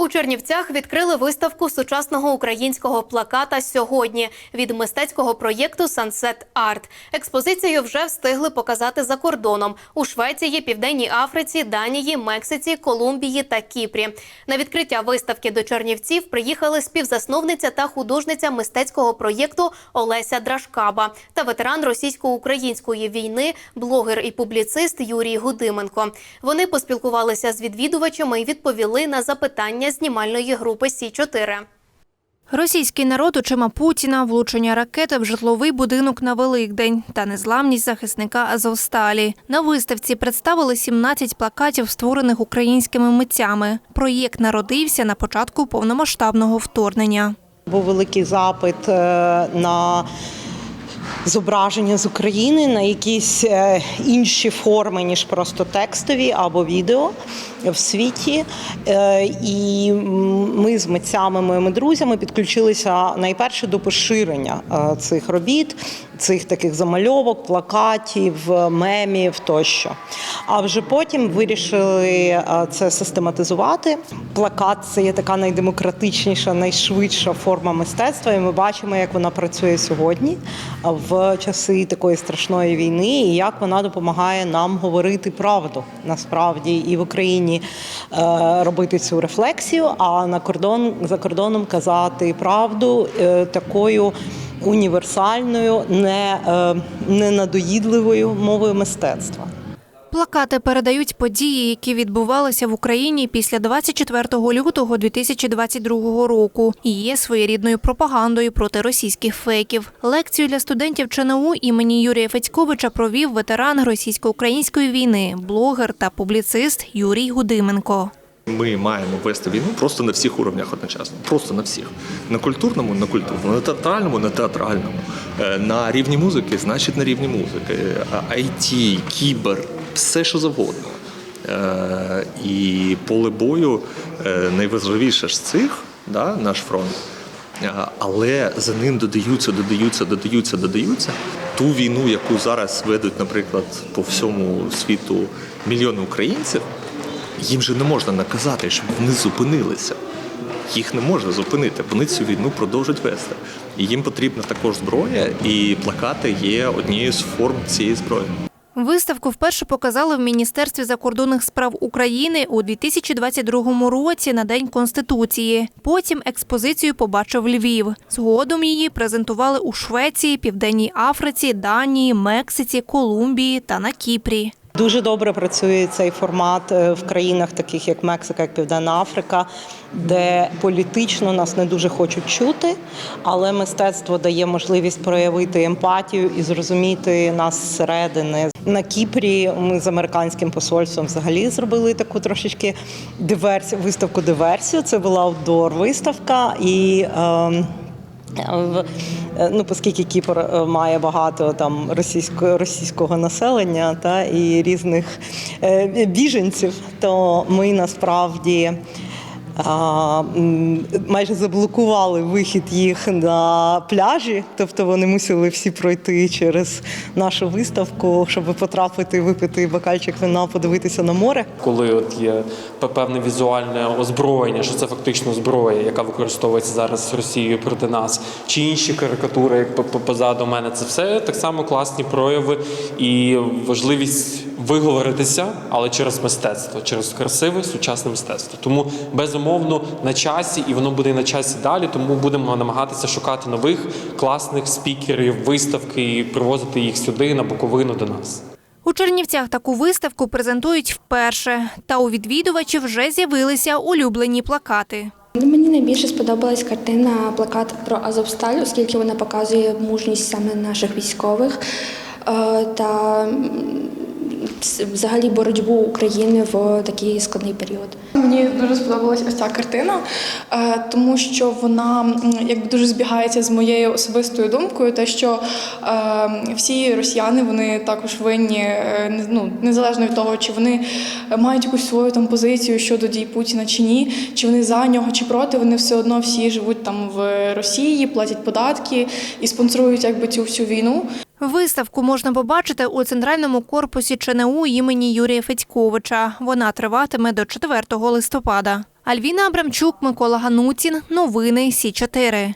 У Чернівцях відкрили виставку сучасного українського плаката сьогодні від мистецького проєкту Sunset Art. Експозицію вже встигли показати за кордоном у Швеції, Південній Африці, Данії, Мексиці, Колумбії та Кіпрі. На відкриття виставки до Чернівців приїхали співзасновниця та художниця мистецького проєкту Олеся Драшкаба та ветеран російсько-української війни, блогер і публіцист Юрій Гудименко. Вони поспілкувалися з відвідувачами і відповіли на запитання знімальної групи Сі 4 Російський народ очима Путіна, влучення ракети в житловий будинок на Великдень та незламність захисника Азовсталі. На виставці представили 17 плакатів, створених українськими митцями. Проєкт народився на початку повномасштабного вторгнення. Був великий запит е, на зображення з України, на якісь е, інші форми, ніж просто текстові або відео в світі. Е, І ми з митцями, моїми друзями підключилися найперше до поширення е, цих робіт, цих таких замальовок, плакатів, мемів тощо. А вже потім вирішили е, це систематизувати. Плакат це є така найдемократичніша, найшвидша форма мистецтва, і ми бачимо, як вона працює сьогодні в часи такої страшної війни, і як вона допомагає нам говорити правду насправді і в Україні е, робити цю рефлексію, а на кордон за кордоном казати правду е, такою. Універсальною, не, не ненадоїдливою мовою мистецтва. Плакати передають події, які відбувалися в Україні після 24 лютого 2022 року і є своєрідною пропагандою проти російських фейків. Лекцію для студентів ЧНУ імені Юрія Федьковича провів ветеран російсько-української війни, блогер та публіцист Юрій Гудименко. Ми маємо вести війну просто на всіх уровнях одночасно. Просто на всіх. На культурному, на культурному, на театральному, на театральному, Е, на рівні музики, значить на рівні музики, IT, кібер, все що завгодно. Е, І поле бою е, найважливіше з цих, да, наш фронт. Е, Але за ним додаються, додаються, додаються, додаються. Ту війну, яку зараз ведуть, наприклад, по всьому світу мільйони українців, їм же не можна наказати, щоб вони зупинилися. Їх не можна зупинити. Вони цю війну продовжують вести. І їм потрібна також зброя, і плакати є однією з форм цієї зброї. Виставку вперше показали в Міністерстві закордонних справ України у 2022 році на День Конституції. Потім експозицію побачив Львів. Згодом її презентували у Швеції, Південній Африці, Данії, Мексиці, Колумбії та на Кіпрі. Дуже добре працює цей формат е, в країнах, таких як Мексика, як Південна Африка, де політично нас не дуже хочуть чути, але мистецтво дає можливість проявити емпатію і зрозуміти нас зсередини. На Кіпрі ми з американським посольством взагалі зробили таку трошечки диверсію, виставку диверсію. Це була аутдор виставка і. е, ну, оскільки Кіпр е, має багато там російського російського населення та і різних е, біженців, то ми насправді. Майже заблокували вихід їх на пляжі, тобто вони мусили всі пройти через нашу виставку, щоб потрапити, випити бокальчик вина, подивитися на море. коли от є певне візуальне озброєння, що це фактично зброя, яка використовується зараз Росією проти нас, чи інші карикатури, як по- по- позаду мене, це все так само класні прояви і важливість виговоритися, але через мистецтво, через красиве сучасне мистецтво. Тому безумовно на часі, і воно буде і на часі далі. Тому будемо намагатися шукати нових класних спікерів, виставки і привозити їх сюди на Буковину до нас. У Чернівцях таку виставку презентують вперше, та у відвідувачів вже з'явилися улюблені плакати. Мені найбільше сподобалась картина плакат про Азовсталь, оскільки вона показує мужність саме наших військових е, та взагалі боротьбу України в такий складний період. Мені дуже сподобалась ось ця картина, е, тому що вона якби дуже збігається з моєю особистою думкою, те, що е, всі росіяни вони також винні, е, ну, незалежно від того, чи вони мають якусь свою там позицію щодо дій Путіна чи ні, чи вони за нього, чи проти, вони все одно всі живуть там в Росії, платять податки і спонсорують якби цю всю війну. Виставку можна побачити у центральному корпусі ЧНУ імені Юрія Федьковича. Вона триватиме до 4 листопада. Альвіна Абрамчук, Микола Ганутін. Новини Сі 4